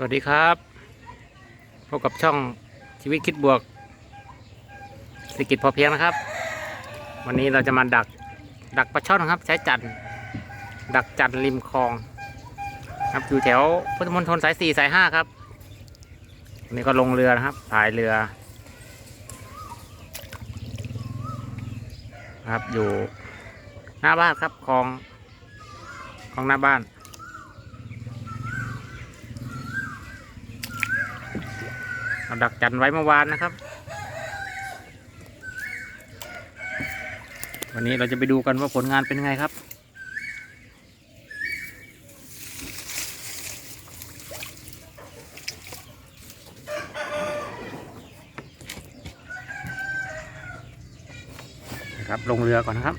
สวัสดีครับ พบกับช่องชีวิตคิดบวกเศรษฐกิจพอเพียงนะครับ วันนี้เราจะมาดักดักปลาช่อนครับ ใช้จันดักจันร์ริมคลอง ครับอยู่แถวพุทธมณฑลสายสี่สายห้าครับวันนี้ก็ลงเรือนะครับพายเรือ ครับอยู่หน้าบ้านครับคลองคลองหน้าบ้าน เราดักจันไว้เมื่อวานนะครับ วันนี้เราจะไปดูกันว่าผลงานเป็นไงครับนะครับลงเรือก่อนนะครับ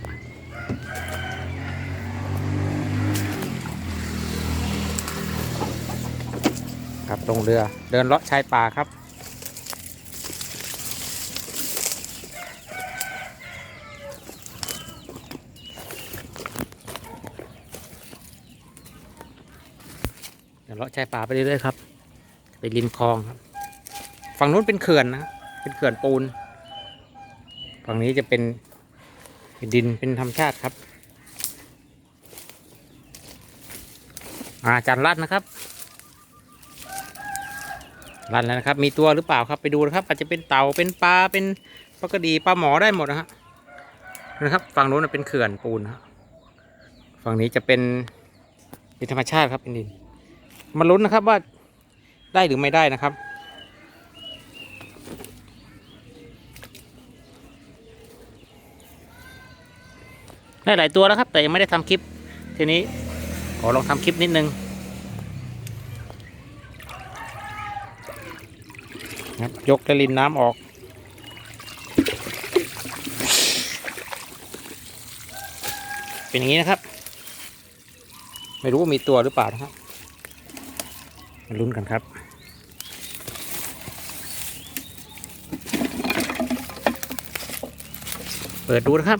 ครับลงเรือเดินเลาะชายป่าครับ ดี๋ยวเลาะชายป่าไปเรื่อยๆครับ ไปริมคลองครับ ฝั่งนู้นเป็นเขื่อนนะ เป็นเขื่อนปูน ฝั่งนี้จะเป็นดินเป็นธรรมชาติครับอาจารย์รัดนะครับรันแล้วนะครับ มีตัวหรือเปล่าครับไปดูนะครับ อาจจะเป็นเต่าเป็นปลาเป็นปลากระดีปลาหมอได้หมดนะฮะนะครับ ฝั่งนู้นเป็นเขื่อนปูนฮะฝั่งนี้จะเป็นดินธรรมชาติครับเป็นดิน มาลุ้นนะครับว่าได้หรือไม่ได้นะครับ ได้หลายตัวแล้วครับ แต่ยังไม่ได้ทำคลิป ทีนี้ขอลองทำคลิปนิดนึงครับยกกระลินน้ำออก เป็นอย่างนี้นะครับ ไม่รู้ว่ามีตัวหรือเปล่านะครับ มาลุ้นกันครับ เปิดดูนะครับ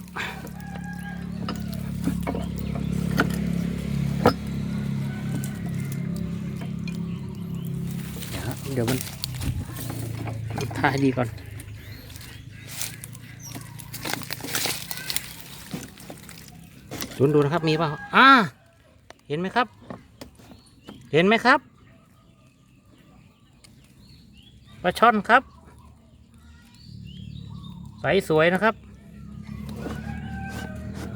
เดี๋ยวเดี๋ยวมันท่าให้ดีก่อนดูดูนะครับมีเปล่าอ่า เห็นไหมครับ เห็นไหมครับ ปลาช่อนครับ ใสสวยนะครับ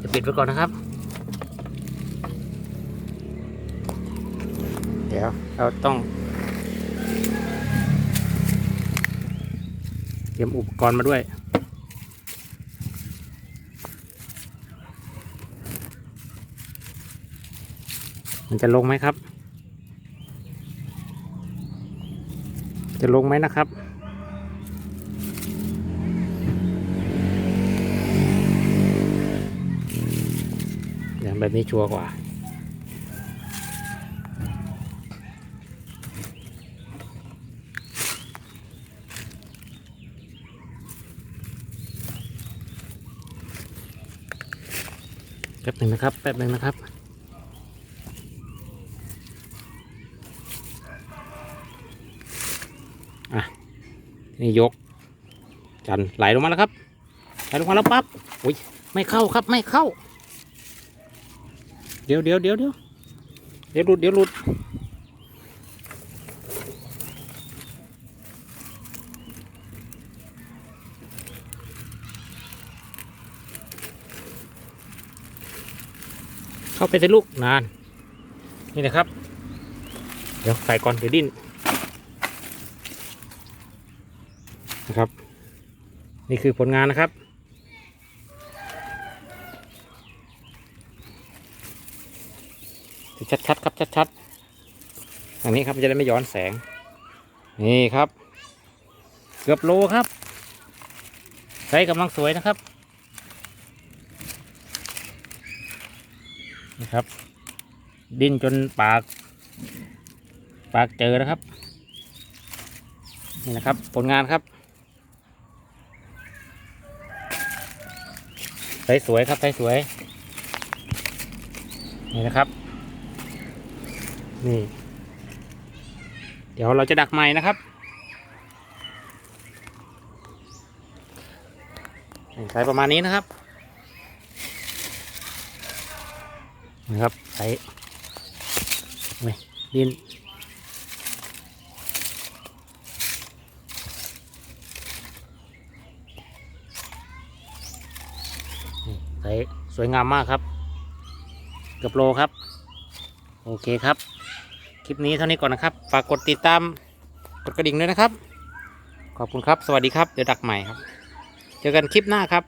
จะปิดไว้ก่อนนะครับ เดี๋ยวเราต้อง เตรียมอุปกรณ์มาด้วยมันจะลงไหมครับ จะลงไหมนะครับ อย่างแบบนี้ชัวร์กว่าแป๊บหนึ่งนะครับ แป๊บหนึ่งนะครับ นี่ยก จันไหลลงมาแล้วครับไหลลงมาแล้วปั๊บอุ้ยไม่เข้าครับไม่เข้า เดี๋ยวเดี๋ยวเดี๋ยวเดี๋ยวเดี๋ยวหลุดเดี๋ยวหลุดเข้าไปสิลูกนาน นี่นะครับ เดี๋ยวใส่ก่อนเดี๋ยวดิ้น นะครับ นี่คือผลงานนะครับ ชัดๆครับชัดๆอันนี้ครับจะได้ไม่ย้อนแสง นี่ครับ เกือบโลครับใช้กำลังสวยนะครับนะครับ ดิ้นจนปาก ปากเจอนะครับ นี่นะครับ ผลงานครับ ใสสวยครับใสสวย นี่นะครับ นี่ เดี๋ยวเราจะดักใหม่นะครับใส่ประมาณนี้นะครับนะครับใส่นี่ดินนี่ ใสสวยงามมากครับ เกือบโลครับ โอเคครับ คลิปนี้เท่านี้ก่อนนะครับ ฝากกดติดตาม กดกระดิ่งด้วยนะครับ ขอบคุณครับ สวัสดีครับ เดี๋ยวดักใหม่ครับ เจอกันคลิปหน้าครับ